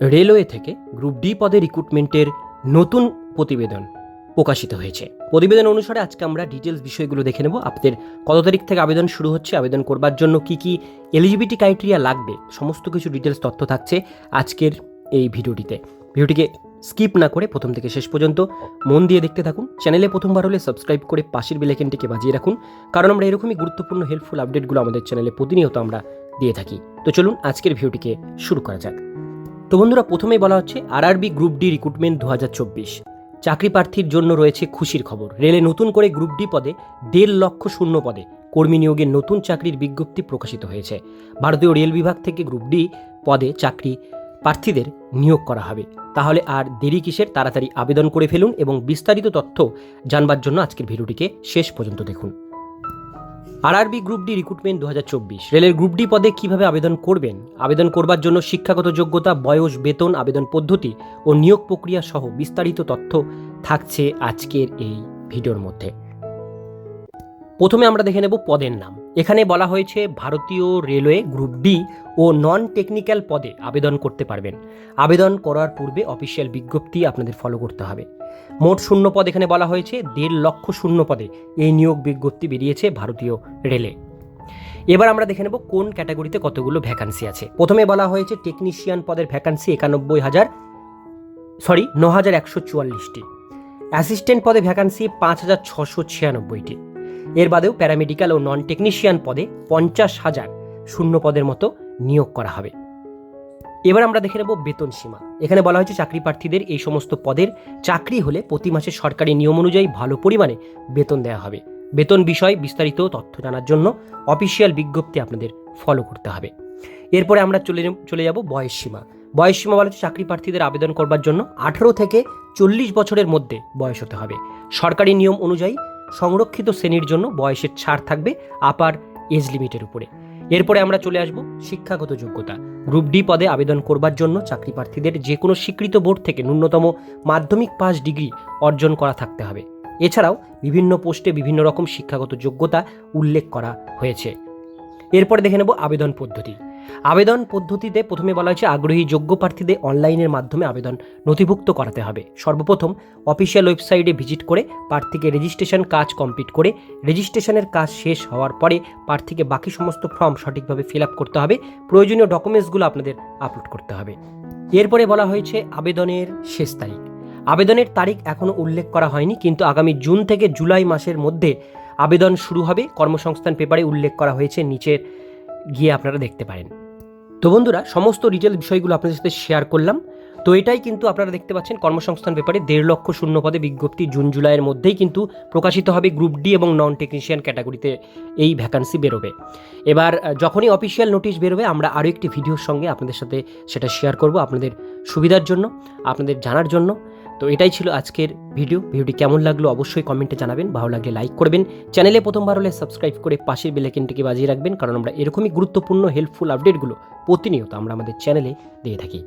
Railway থেকে group D পদে রিক্রুটমেন্টের নতুন প্রতিবেদন প্রকাশিত হয়েছে। প্রতিবেদন অনুসারে আজকে আমরা ডিটেলস বিষয়গুলো দেখে নেব। আপনাদের কত তারিখ থেকে আবেদন শুরু হচ্ছে, আবেদন করবার জন্য কি কি এলিজিবিলিটি ক্রাইটেরিয়া লাগবে, সমস্ত কিছু ডিটেলস তথ্য থাকছে আজকের এই ভিডিওটিতে। ভিডিওটিকে স্কিপ না করে প্রথম থেকে শেষ পর্যন্ত মন দিয়ে দেখতে থাকুন। চ্যানেলে প্রথমবার হলে সাবস্ক্রাইব করে পাশের বেলাইকেনটিকে বাজিয়ে রাখুন। কারণ আমরা এরকমই গুরুত্বপূর্ণ হেল্পফুল আপডেটগুলো আমাদের চ্যানেলে প্রতিনিয়ত আমরা দিয়ে থাকি। তো চলুন আজকের ভিডিওটিকে শুরু করা যাক। তো বন্ধুরা, প্রথমেই বলা হচ্ছে আরআরবি গ্রুপ ডি রিক্রুটমেন্ট দু হাজার চব্বিশ। চাকরি প্রার্থীর জন্য রয়েছে খুশির খবর। রেলে নতুন করে গ্রুপ ডি পদে দেড় লক্ষ শূন্য পদে কর্মী নিয়োগের নতুন চাকরির বিজ্ঞপ্তি প্রকাশিত হয়েছে। ভারতীয় রেল বিভাগ থেকে গ্রুপ ডি পদে চাকরি প্রার্থীদের নিয়োগ করা হবে। তাহলে আর দেরি কিসের? তাড়াতাড়ি আবেদন করে ফেলুন এবং বিস্তারিত তথ্য জানবার জন্য আজকের ভিডিওটিকে শেষ পর্যন্ত দেখুন। আরআরবি গ্রুপ ডি রিক্রুটমেন্ট দু হাজার চব্বিশ। রেলের গ্রুপ ডি পদে কীভাবে আবেদন করবেন? আবেদন করবার জন্য শিক্ষাগত যোগ্যতা, বয়স, বেতন, আবেদন পদ্ধতি ও নিয়োগ প্রক্রিয়া সহ বিস্তারিত তথ্য থাকছে আজকের এই ভিডিওর মধ্যে। প্রথমে আমরা দেখে নেব পদের নাম। এখানে বলা হয়েছে ভারতীয় রেলওয়ে গ্রুপ ডি ও নন টেকনিক্যাল পদে আবেদন করতে পারবেন। আবেদন করার পূর্বে অফিসিয়াল বিজ্ঞপ্তি আপনাদের ফলো করতে হবে। মোট শূন্য পদ এখানে বলা হয়েছে, দেড় লক্ষ শূন্য পদে এই নিয়োগ বিজ্ঞপ্তি বেরিয়েছে ভারতীয় রেলে। এবার আমরা দেখে নেব কোন ক্যাটাগরিতে কতগুলো ভ্যাকান্সি আছে। প্রথমে বলা হয়েছে টেকনিশিয়ান পদের ভ্যাকান্সি একানব্বই হাজার সরি ন হাজার একশো চুয়াল্লিশটি। অ্যাসিস্ট্যান্ট পদে ভ্যাকান্সি পাঁচ হাজার ছশো ছিয়ানব্বইটি। এর বাদেও প্যারামেডিক্যাল ও নন টেকনিশিয়ান পদে পঞ্চাশ হাজার শূন্য পদের মতো নিয়োগ করা হবে। এবার আমরা দেখে নেব বেতন সীমা। এখানে বলা হয়েছে চাকরি প্রার্থীদের এই সমস্ত পদের চাকরি হলে প্রতি মাসে সরকারি নিয়ম অনুযায়ী ভালো পরিমাণে বেতন দেওয়া হবে। বেতন বিষয়ে বিস্তারিত তথ্য জানার জন্য অফিসিয়াল বিজ্ঞপ্তি আপনাদের ফলো করতে হবে। এরপরে আমরা চলে চলে যাব বয়স সীমা। বয়স সীমা বলা হচ্ছে চাকরি প্রার্থীদের আবেদন করবার জন্য আঠেরো থেকে চল্লিশ বছরের মধ্যে বয়স হতে হবে। সরকারি নিয়ম অনুযায়ী সংরক্ষিত শ্রেণির জন্য বয়সের ছাড় থাকবে আপার এজ লিমিটের উপরে। এরপরে আমরা চলে আসব শিক্ষাগত যোগ্যতা। গ্রুপ ডি পদে আবেদন করবার জন্য চাকরি প্রার্থীদের যে কোনো স্বীকৃত বোর্ড থেকে ন্যূনতম মাধ্যমিক পাস ডিগ্রি অর্জন করা থাকতে হবে। এছাড়াও বিভিন্ন পোস্টে বিভিন্ন রকম শিক্ষাগত যোগ্যতা উল্লেখ করা হয়েছে। এরপরে দেখে নেব আবেদন পদ্ধতি। আবেদন পদ্ধতিতে প্রথমে বলা হয়েছে, আগ্রহী যোগ্য প্রার্থীদের অনলাইনের মাধ্যমে আবেদন নথিভুক্ত করাতে হবে। সর্বপ্রথম, অফিসিয়াল ওয়েবসাইটে ভিজিট করে প্রার্থীকে রেজিস্ট্রেশন কাজ কমপ্লিট করে রেজিস্ট্রেশনের কাজ শেষ হওয়ার পরে প্রার্থীকে বাকি সমস্ত ফর্ম সঠিকভাবে ফিল আপ করতে হবে। প্রয়োজনীয় ডকুমেন্টসগুলো আপনাদের আপলোড করতে হবে। এরপরে বলা হয়েছে, আবেদনের শেষ তারিখ। আবেদনের তারিখ এখনও উল্লেখ করা হয়নি, কিন্তু আগামী জুন থেকে জুলাই মাসের মধ্যে আবেদন শুরু হবে। কর্মসংস্থান পেপারে উল্লেখ করা হয়েছে, নিচের গিয়ে আপনারা দেখতে পারেন। তো বন্ধুরা, সমস্ত ডিটেল বিষয়গুলো আপনাদের সাথে শেয়ার করলাম। তো এটাই কিন্তু আপনারা দেখতে পাচ্ছেন কর্মসংস্থান ব্যাপারে দেড় লক্ষ শূন্য পদে বিজ্ঞপ্তি জুন জুলাইয়ের মধ্যেই কিন্তু প্রকাশিত হবে গ্রুপ ডি এবং নন টেকনিশিয়ান ক্যাটাগরিতে এই ভ্যাকান্সি বেরোবে। এবার যখনই অফিসিয়াল নোটিশ বেরোবে, আমরা আরও একটি ভিডিওর সঙ্গে আপনাদের সাথে সেটা শেয়ার করব আপনাদের সুবিধার জন্য, আপনাদের জানার জন্য। তো এটাই ছিল আজকের ভিডিও ভিডিওটি কেমন লাগল অবশ্যই কমেন্টে জানাবেন। ভালো লাগলে লাইক করবেন। চ্যানেলে প্রথমবার হলে সাবস্ক্রাইব করে পাশের বেলাইকেনটিকে বাজিয়ে রাখবেন, কারণ আমরা এরকমই গুরুত্বপূর্ণ হেল্পফুল আপডেটগুলো প্রতিনিয়ত আমরা আমাদের চ্যানেলে দিয়ে থাকি।